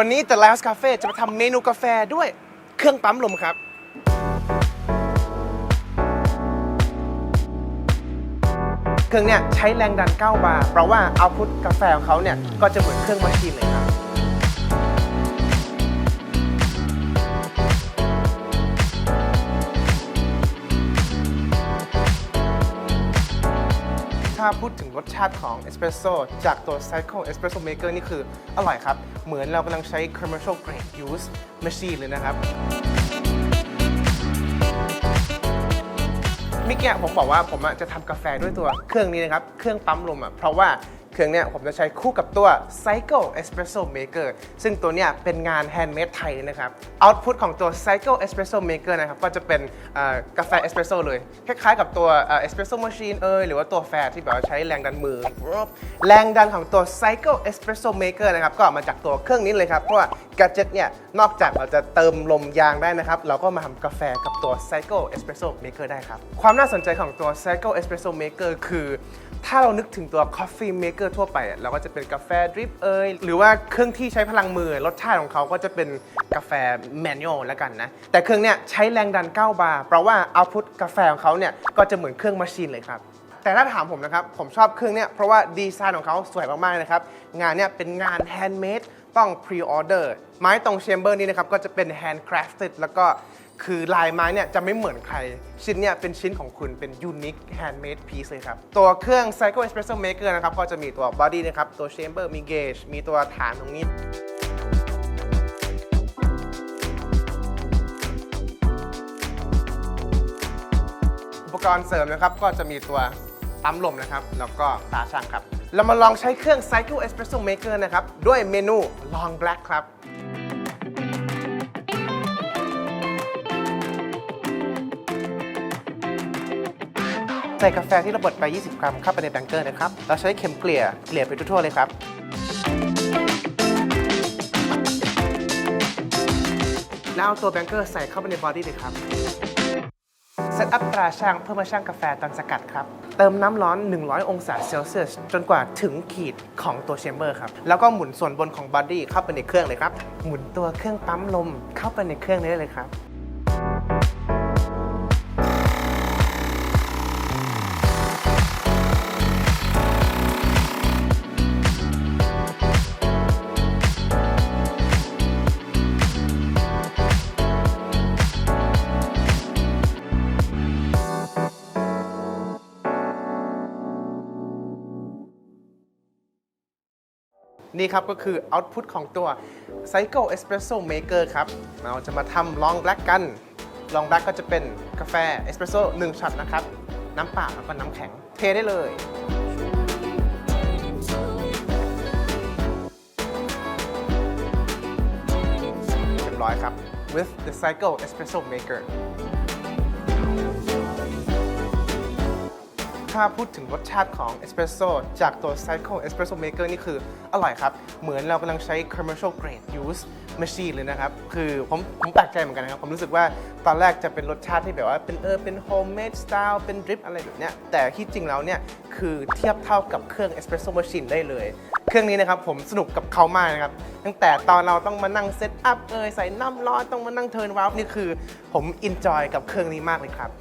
วันนี้ The Last Cafe จะมาทำเมนูกาแฟด้วยเครื่องปั๊มลมครับ เครื่องเนี่ยใช้แรงดัน 9 บาร์เพราะว่าเอาพุทกาแฟของเขาเนี่ยก็จะเหมือนเครื่องมาชีนเลยครับ ถ้าพูดถึงรสชาติของเอสเปรสโซจากตัว Cycle Espresso Maker นี่คืออร่อยครับ เหมือนเรากำลังใช้ commercial grade use machine เลยนะครับเมื่อกี้ผมบอกว่าผมจะทำกาแฟด้วยตัวเครื่องนี้นะครับ เครื่องปั๊มลมอะเพราะว่า เครื่องเนี้ยผมจะใช้คู่กับตัว Cycle Espresso Maker ซึ่งตัวเนี้ยเป็นงานแฮนด์เมดไทยนะครับเอาต์พุตของตัว Cycle Espresso Maker นะครับก็จะเป็นกาแฟเอสเปรสโซเลย คล้ายๆกับตัวเอสเปรสโซ่ม c h i n e เอยหรือว่าตัวแฟร์ที่แบบว่าใช้แรงดันมือ แรงดันของตัว Cycle Espresso Maker นะครับก็มาจากตัวเครื่องนี้เลยครับ เพราะว่า gadget เนี่ยนอกจากเราจะเติมลมยางได้นะครับ เราก็มาทำกาแฟกับตัว Cycle Espresso Maker ได้ครับ ความน่าสนใจของตัว Cycle Espresso Maker คือ ถ้าเรานึกถึงตัว Coffee Maker ทั่วไป เราก็จะเป็นกาแฟดริปเอยหรือว่าเครื่องที่ใช้พลังมือ รสชาติของเขาก็จะเป็นกาแฟแมนนวลแล้วกันนะ แต่เครื่องเนี้ยใช้แรงดัน 9 บาร์เพราะว่าเอาพุทกาแฟของเขาเนี่ยก็จะเหมือนเครื่องมาชีนเลยครับแต่ถ้าถามผมนะครับ ผมชอบเครื่องเนี้ยเพราะว่าดีไซน์ของเขาสวยมากๆนะครับ งานเนี้ยเป็นงานแฮนด์เมดต้องพรีออเดอร์ไม้ตรงแชมเบอร์นี้นะครับ ก็จะเป็นแฮนด์คราฟต์แล้วก็ คือลายไม้เนี่ยจะไม่เหมือนใคร ชิ้นเนี่ยเป็นชิ้นของคุณเป็นยูนิคแฮนด์เมดพีซเลยครับ ตัวเครื่อง Cycle Espresso Maker นะครับ ก็จะมีตัวบอดี้นะครับ ตัวแชมเบอร์มีเกจมีตัวฐานตรงนี้อุปกรณ์เสริมนะครับ ก็จะมีตัวปั๊มลมนะครับ แล้วก็ตาช่างครับ เรามาลองใช้เครื่อง Cycle Espresso Maker นะครับ ด้วยเมนู Long Black ครับ ใส่กาแฟที่เราบดไป 20 กรัมเข้าไปในแบงเกอร์นะครับ เราใช้เข็มเกลี่ยเกลี่ยไปทั่วๆเลยครับ แล้วเอาตัวแบงเกอร์ใส่เข้าไปในบอดี้เลยครับเซตอัพตราช่างเพื่อมาช่างกาแฟตอนสกัดครับ เติมน้ำร้อน 100 องศาเซลเซียส จนกว่าถึงขีดของตัวแชมเบอร์ครับ แล้วก็หมุนส่วนบนของบอดี้เข้าไปในเครื่องเลยครับ หมุนตัวเครื่องปั๊มลมเข้าไปในเครื่องนี้ได้เลยครับ นี่ครับก็คือ output ของตัว Cycle Espresso Maker ครับ เราจะมาทำ Long Black กัน Long Black ก็จะเป็นกาแฟเอสเปรสโซ่1ช็อตนะครับ น้ำเปล่าแล้วก็น้ำแข็งเทได้เลยเรียบร้อยครับ with the Cycle Espresso Maker ถ้าพูดถึงรสชาติของเอสเปรสโซจากตัว Cycle Espresso Maker นี่คืออร่อยครับ เหมือนเรากำลังใช้ commercial grade use machine เลยนะครับ คือผมผมแปลกใจเหมือนกันนะครับ ผมรู้สึกว่าตอนแรกจะเป็นรสชาติที่แบบว่าเป็นเออเป็น homemade style เป็น drip อะไรแบบเนี้ย แต่ที่จริงแล้วเนี่ย คือเทียบเท่ากับเครื่อง espresso machine ได้เลยเครื่องนี้นะครับผมสนุกกับเขามากนะครับ ตั้งแต่ตอนเราต้องมานั่งเซตอัพเอยใส่น้ำร้อนต้องมานั่งเทิร์นวาล์วนี่คือ ผมอินจอยกับเครื่องนี้มากเลยครับ